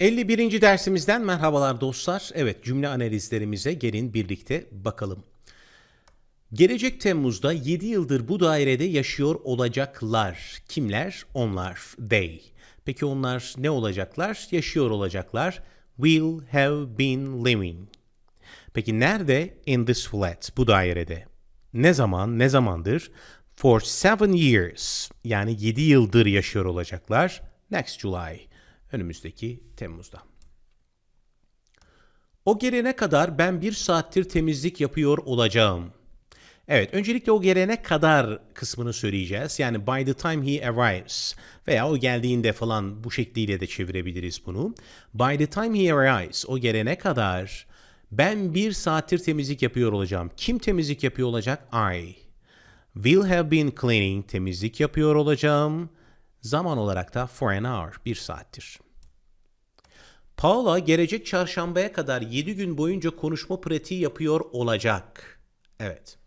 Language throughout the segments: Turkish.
51. dersimizden merhabalar dostlar. Evet cümle analizlerimize gelin birlikte bakalım. Gelecek Temmuz'da 7 yıldır bu dairede yaşıyor olacaklar. Kimler? Onlar. They. Peki onlar ne olacaklar? Yaşıyor olacaklar. Will have been living. Peki nerede? In this flat. Bu dairede. Ne zaman? Ne zamandır? For seven years. Yani 7 yıldır yaşıyor olacaklar. Next July. Önümüzdeki Temmuz'da. O gelene kadar ben bir saattir temizlik yapıyor olacağım. Evet, öncelikle o gelene kadar kısmını söyleyeceğiz. Yani by the time he arrives veya o geldiğinde falan bu şekliyle de çevirebiliriz bunu. By the time he arrives, o gelene kadar ben bir saattir temizlik yapıyor olacağım. Kim temizlik yapıyor olacak? I. Will have been cleaning, temizlik yapıyor olacağım. Zaman olarak da for an hour, bir saattir. Paula gelecek çarşambaya kadar 7 gün boyunca konuşma pratiği yapıyor olacak. Evet.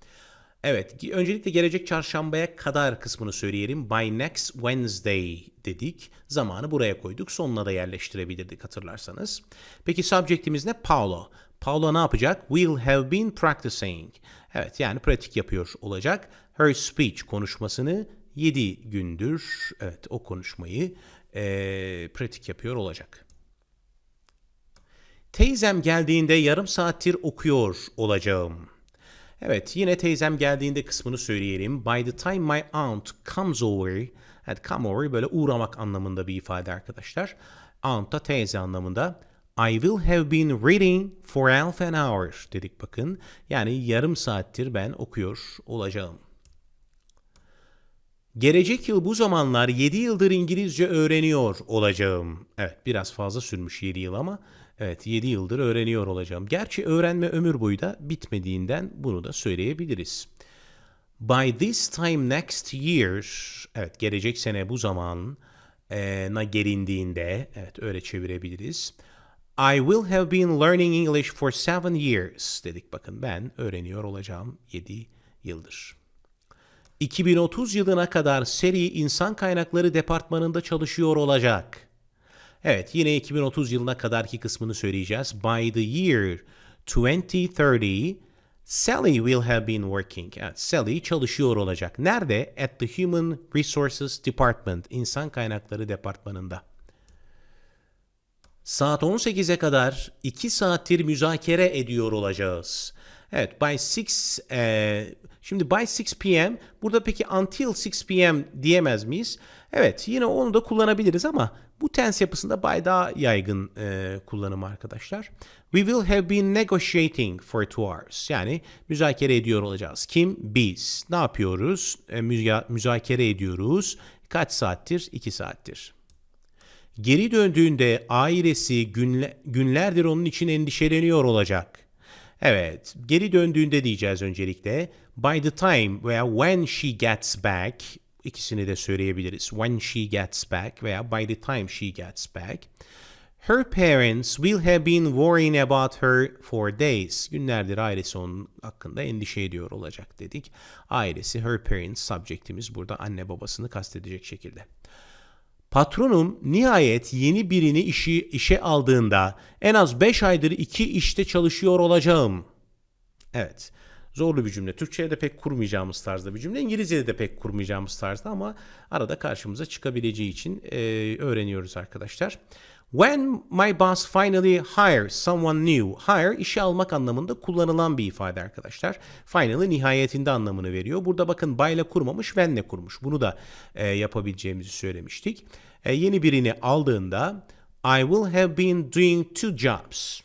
Evet, öncelikle gelecek çarşambaya kadar kısmını söyleyelim. By next Wednesday dedik. Zamanı buraya koyduk. Sonuna da yerleştirebilirdik hatırlarsanız. Peki subjectimiz ne? Paula. Paula ne yapacak? Will have been practicing. Evet, yani pratik yapıyor olacak. Her speech konuşmasını 7 gündür, evet o konuşmayı eee, pratik yapıyor olacak. Teyzem geldiğinde yarım saattir okuyor olacağım. Evet yine teyzem geldiğinde kısmını söyleyelim. By the time my aunt comes over, evet come over böyle uğramak anlamında bir ifade arkadaşlar. Aunt da teyze anlamında. I will have been reading for half an hour dedik bakın. Yani yarım saattir ben okuyor olacağım. Gelecek yıl bu zamanlar 7 yıldır İngilizce öğreniyor olacağım. Evet biraz fazla sürmüş 7 yıl ama evet 7 yıldır öğreniyor olacağım. Gerçi öğrenme ömür boyu da bitmediğinden bunu da söyleyebiliriz. By this time next year, evet gelecek sene bu zaman e, na gelindiğinde, evet öyle çevirebiliriz. I will have been learning English for seven years dedik bakın ben öğreniyor olacağım 7 yıldır. 2030 yılına kadar seri insan kaynakları departmanında çalışıyor olacak. Evet yine 2030 yılına kadarki kısmını söyleyeceğiz. By the year 2030 Sally will have been working. Evet, Sally çalışıyor olacak. Nerede? At the Human Resources Department, insan kaynakları departmanında. Saat 18'e kadar 2 saattir müzakere ediyor olacağız. Evet, by 6 e, şimdi by 6 p.m. burada peki until 6 p.m. diyemez miyiz? Evet, yine onu da kullanabiliriz ama bu tense yapısında by daha yaygın e, kullanımı arkadaşlar. We will have been negotiating for two hours. Yani müzakere ediyor olacağız. Kim? Biz. Ne yapıyoruz? E, müza- müzakere ediyoruz. Kaç saattir? 2 saattir. Geri döndüğünde ailesi günle- günlerdir onun için endişeleniyor olacak. Evet, geri döndüğünde diyeceğiz öncelikle. By the time veya when she gets back ikisini de söyleyebiliriz. When she gets back veya by the time she gets back. Her parents will have been worrying about her for days. Günlerdir ailesi onun hakkında endişe ediyor olacak dedik. Ailesi, her parents subjectimiz burada anne babasını kastedecek şekilde. Patronum nihayet yeni birini işi işe aldığında en az 5 aydır iki işte çalışıyor olacağım. Evet. Zorlu bir cümle. Türkçe'ye de pek kurmayacağımız tarzda bir cümle. İngilizce'de de pek kurmayacağımız tarzda ama arada karşımıza çıkabileceği için e, öğreniyoruz arkadaşlar. When my boss finally hires someone new. Hire işe almak anlamında kullanılan bir ifade arkadaşlar. Finally nihayetinde anlamını veriyor. Burada bakın by ile kurmamış, when'le kurmuş. Bunu da e, yapabileceğimizi söylemiştik. E, yeni birini aldığında I will have been doing two jobs.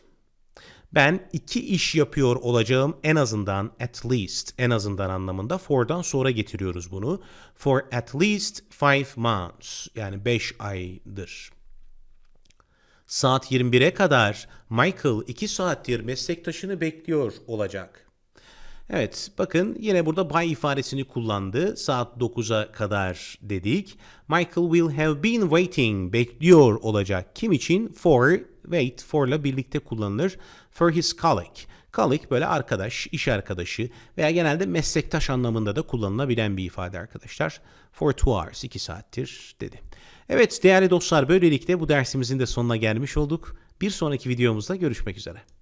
Ben iki iş yapıyor olacağım en azından at least en azından anlamında for'dan sonra getiriyoruz bunu. For at least five months yani beş aydır. Saat 21'e kadar Michael 2 saattir meslektaşını bekliyor olacak. Evet bakın yine burada by ifadesini kullandı. Saat 9'a kadar dedik. Michael will have been waiting bekliyor olacak. Kim için? For wait for'la birlikte kullanılır. For his colleague. Colleague böyle arkadaş, iş arkadaşı veya genelde meslektaş anlamında da kullanılabilen bir ifade arkadaşlar. For two hours, 2 saattir dedi. Evet değerli dostlar böylelikle bu dersimizin de sonuna gelmiş olduk. Bir sonraki videomuzda görüşmek üzere.